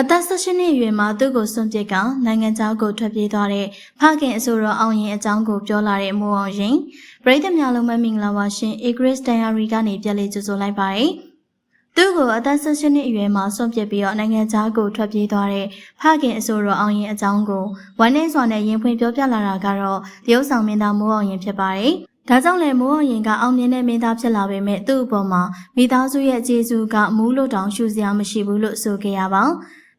အသက်16နှစ်အရွယ်မှာသူ့ကိုစွန့်ပစ်ကနိုင်ငံခြားကိုထွက်ပြေးသွားတဲ့ဖခင်အဆိုတော်အောင်ရင်အကြောင်းကိုပြောလာတဲ့မိုးအောင်ရင်ပရိသတ်များလုံးမမင်္ဂလာပါရှင် Igris Diary ကနေပြန်လေးကြိုဆိုလိုက်ပါတယ်။သူ့ကိုအသက်16နှစ်အရွယ်မှာစွန့်ပစ်ပြီးတော့နိုင်ငံခြားကိုထွက်ပြေးသွားတဲ့ဖခင်အဆိုတော်အောင်ရင်အကြောင်းကိုဝမ်းနည်းစွာနဲ့ရင်ဖွင့်ပြောပြလာတာကတော့တရုတ်ဆောင်မင်းသားမိုးအောင်ရင်ဖြစ်ပါတယ်။ဒါကြောင့်လည်းမိုးအောင်ရင်ကအောင်မြင်တဲ့မင်းသားဖြစ်လာပေမဲ့သူ့အပေါ်မှာမိသားစုရဲ့ကျေးဇူးကမူးလို့တောင်ရှုစရာမရှိဘူးလို့ဆိုခဲ့ရပါ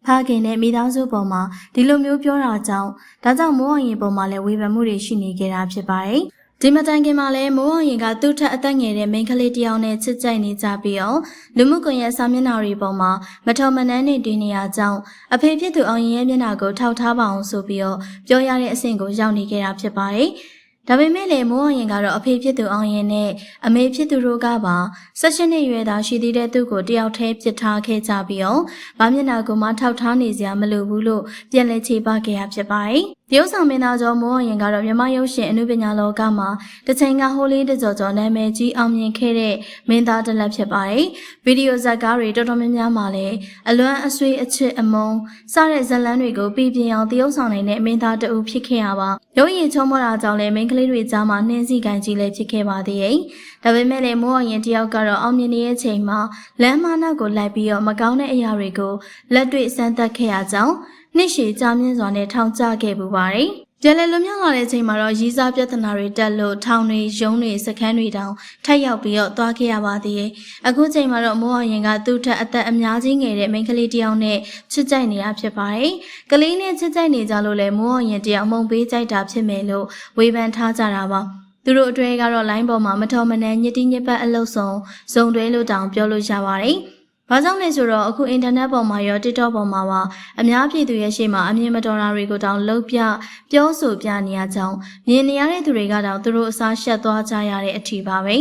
ဖခင်နဲ့မိသားစုပေါ်မှာဒီလိုမျိုးပြောတာကြောင့်ဒါကြောင့်မိုးအောင်ရင်ပေါ်မှာလည်းဝေဖန်မှုတွေရှိနေကြတာဖြစ်ပါတယ်ဒီမတိုင်ခင်မှာလည်းမိုးအောင်ရင်ကသူ့ထက်အသက်ငယ်တဲ့မိန်းကလေးတစ်ယောက်နဲ့ချစ်ကြိုက်နေကြပြီးတော့လူမှုကွန်ရက်စာမျက်နှာတွေပေါ်မှာမထော်မနှမ်းနေတင်နေရကြောင်းအဖေဖြစ်သူအောင်ရင်ရဲ့မျက်နှာကိုထောက်ထားပါအောင်ဆိုပြီးတော့ပြောရတဲ့အဆင့်ကိုရောက်နေကြတာဖြစ်ပါတယ်။ ဒါပေမဲ့လည်းမိုးအောင်ရင်ကတော့အဖေဖြစ်သူအောင်ရင်နဲ့အမေဖြစ်သူတို့ကပါ၁၈နှစ်ရွယ်သားရှိသေးတဲ့သူကိုတယောက်တည်းပြစ်ထားခဲ့ကြပြီးတော့ဗာမျက်နှာကိုမှထောက်ထားနေစရာမလိုဘူးလို့ပြန်လည်ခြေပခဲ့ရဖြစ်ပါတယ်။တရုတ်ဆောင်မင်းသားကျော်မိုးအောင်ရင်ကတော့မြမရုပ်ရှင်အနုပညာလောကမှာတစ်ချိန်ကဟိုလေးတကြော်ကြော်နာမည်ကြီးအောင်မြင်ခဲ့တဲ့မင်းသားတစ်လက်ဖြစ်ပါတယ်။ဗီဒီယိုဇာတ်ကားတွေတော်တော်များများမှာလည်းအလွမ်းအဆွေးအချစ်အမုန်းစတဲ့ဇာတ်လမ်းတွေကိုပြည်ပြင်းအောင်တရုတ်ဆောင်နိုင်တဲ့မင်းသားတအုပ်ဖြစ်ခဲ့ရပါ။ရုပ်ရည်ချုံမောတာကြောင့်လည်းမင်းကလေးတွေကြားမှာနှင်းစီကန်ကြီးလည်းဖြစ်ခဲ့ပါသေးရဲ့။ ဒါပေမဲ့လည်းမိုးအောင်ရင်တယောက်ကတော့အောင်မြင်နေတဲ့ချိန်မှာလမ်းမနောက်ကိုလိုက်ပြီးတော့မကောင်းတဲ့အရာတွေကိုလက်တွေ့စမ်းသပ်ခဲ့ရကြောင်းနှစ်ရှည်ကြာမြင့်စွာနဲ့ထောင်ကျခဲ့ပူပါတယ်။ပြန်လည်လွတ်မြောက်လာတဲ့ချိန်မှာတော့ရီးစားပြဿနာတွေတက်လို့ထောင်တွေရုံးတွေစခန်းတွေတောင်ထပ်ရောက်ပြီးတော့သွားခဲ့ရပါသေးတယ်။အခုချိန်မှာတော့မိုးအောင်ရင်ကသူ့ထက်အသက်အများကြီးငယ်တဲ့မိန်းကလေးတစ်ယောက်နဲ့ချစ်ကြိုက်နေတာဖြစ်ပါတယ်။ကလေးနဲ့ချစ်ကြိုက်နေကြလို့လဲမိုးအောင်ရင်တယောက်မုံပေးကြိုက်တာဖြစ်မယ်လို့ဝေဖန်ထားကြတာပါ။ သူတို့အတွေ့ကတော့ line ပေါ်မှာမတော်မနှံညစ်တိညစ်ပတ်အလုပ်ဆုံးဇုံတွဲလို့တောင်ပြောလို့ရပါတယ်။ဘာကြောင့်လဲဆိုတော့အခုအင်တာနက်ပေါ်မှာရော TikTok ပေါ်မှာပါအများပြည်သူရဲ့ရှေ့မှာအမြင်မတော်တာတွေကိုတောင်လှုပ်ပြပြောဆိုပြနေရကြောင်းမြင်နေရတဲ့သူတွေကတောင်သူတို့အစားရှက်သွားကြရတဲ့အထီပါပဲ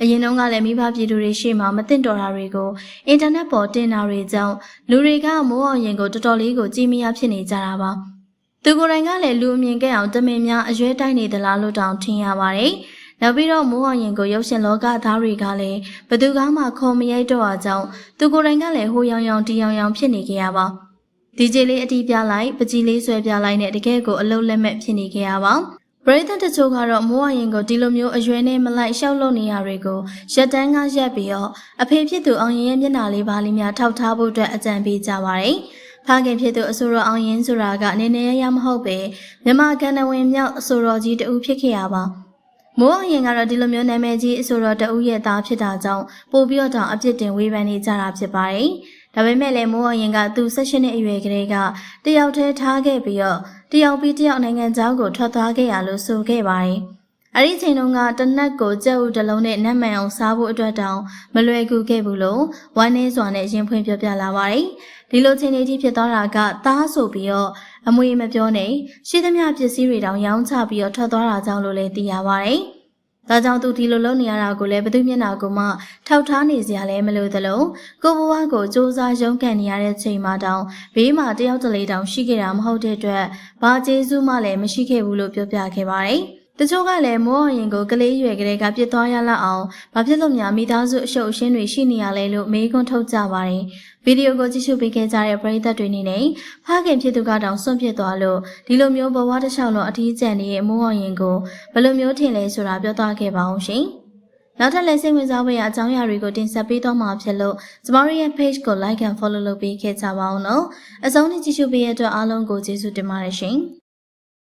အရင်တုန်းကလည်းမိဘပြည်သူတွေရှေ့မှာမသိတော်တာတွေကိုအင်တာနက်ပေါ်တင်တာတွေကြောင့်လူတွေကမိုးအောင်ရင်ကိုတော်တော်လေးကိုကြည်မရဖြစ်နေကြတာပါ သူကိုယ်တိုင်ကလည်းလူအမြင်ကဲအောင်တမင်များအရွဲတိုက်နေသလားလို့တောင်ထင်ရပါတယ်။နောက်ပြီးတော့မိုးအောင်ရင်ကိုရုပ်ရှင်လောကသားတွေကလည်းဘသူကမှခုံမရိုက်တော့အကြောင်းသူကိုယ်တိုင်ကလည်းဟိုရောင်ရောင်ဒီရောင်ရောင်ဖြစ်နေကြရပါဒီဂျေလေးအတီးပြလိုက်ပကြီးလေးဆွဲပြလိုက်နဲ့တကယ်ကိုအလုံးလက်မဲ့ဖြစ်နေကြရပါပရိသတ်တချို့ကတော့မိုးအရင်ကိုဒီလိုမျိုးအရွယ်နဲ့မလိုက်ရှောက်လုပ်နေရတွေကိုရက်တန်းကရက်ပြီးတော့အဖေဖြစ်သူအောင်ရင်ရဲ့မျက်နှာလေးပါလေးများထောက်ထားဖို့အတွက်အကြံပေးကြပါတယ်။ ဖခင်ဖြစ်သူအဆိုတော်အောင်ရင်ဆိုတာကအနေနဲ့ရမဟုတ်ပဲမြမကန်နဝင်မြောက်အဆိုတော်ကြီးတူဖြစ်ခဲ့ရပါ။မိုးအရင်ကတော့ဒီလိုမျိုးနာမည်ကြီးအဆိုတော်တဦးရဲ့သားဖြစ်တာကြောင့်ပို့ပြီးတော့တောင်အပြစ်တင်ဝေဖန်နေကြတာဖြစ်ပါတယ်။ဒါပေမဲ့လည်းမိုးအရင်ကသူ၁၈နှစ်အရွယ်ကလေးကတယောက်တည်းထားခဲ့ပြီးတော့တယောက်ပြီးတယောက်နိုင်ငံသားကိုထွက်သွားခဲ့ရလို့ဆိုခဲ့ပါတယ်။ အဲ့ဒီချိန်တုန်းကတနက်ကိုကြက်ဥတစ်လုံးနဲ့နတ်မှန်အောင်စားဖို့အတွက်တောင်မလွယ်ကူခဲ့ဘူးလို့ဝိုင်းနေစွာနဲ့ရင်ဖွင့်ပြောပြလာပါတယ်။ဒီလိုချိန်လေးကြီးဖြစ်သွားတာကသားဆိုပြီးတော့အမွေမပြောနဲ့ရှိသမျှပစ္စည်းတွေတောင်ရောင်းချပြီးတော့ထွက်သွားတာကြောင့်လို့လည်းသိရပါတယ်။ဒါကြောင့်သူဒီလိုလုပ်နေရတာကိုလည်းဘသူမျက်နှာကိုမှထောက်ထားနေစရာလည်းမလိုသလိုကိုဘဝကိုစူးစမ်းရုန်းကန်နေရတဲ့ချိန်မှတောင်ဘေးမှာတယောက်တလေတောင်ရှိခဲ့တာမဟုတ်တဲ့အတွက်ဘာကျေးဇူးမှလည်းမရှိခဲ့ဘူးလို့ပြောပြခဲ့ပါတယ်။ တချို့ကလည်းမိုးအောင်ရင်ကိုကလေးရွယ်ကလေးကပြစ်သွားရလောက်အောင်ဘာဖြစ်လို့များမိသားစုအရှုပ်အရှင်းတွေရှိနေရလဲလို့မေးခွန်းထုတ်ကြပါတယ်။ဗီဒီယိုကိုကြည့်ရှုပေးခဲ့ကြတဲ့ပရိသတ်တွေနေနဲ့ဖခင်ဖြစ်သူကတောင်စွန့်ပစ်သွားလို့ဒီလိုမျိုးဘဝတစ်လျှောက်လုံးအထီးကျန်နေတဲ့မိုးအောင်ရင်ကိုဘယ်လိုမျိုးထင်လဲဆိုတာပြောသွားခဲ့ပါအောင်ရှင်။နောက်ထပ်လည်းစိတ်ဝင်စားဖွယ်ရာအကြောင်းအရာတွေကိုတင်ဆက်ပေးတော့မှာဖြစ်လို့ကျမတို့ရဲ့ page ကို like and follow လုပ်ပေးခဲ့ကြပါအောင်နော်။အဆုံးထိကြည့်ရှုပေးရတဲ့အတွက်အားလုံးကိုကျေးဇူးတင်ပါတယ်ရှင်။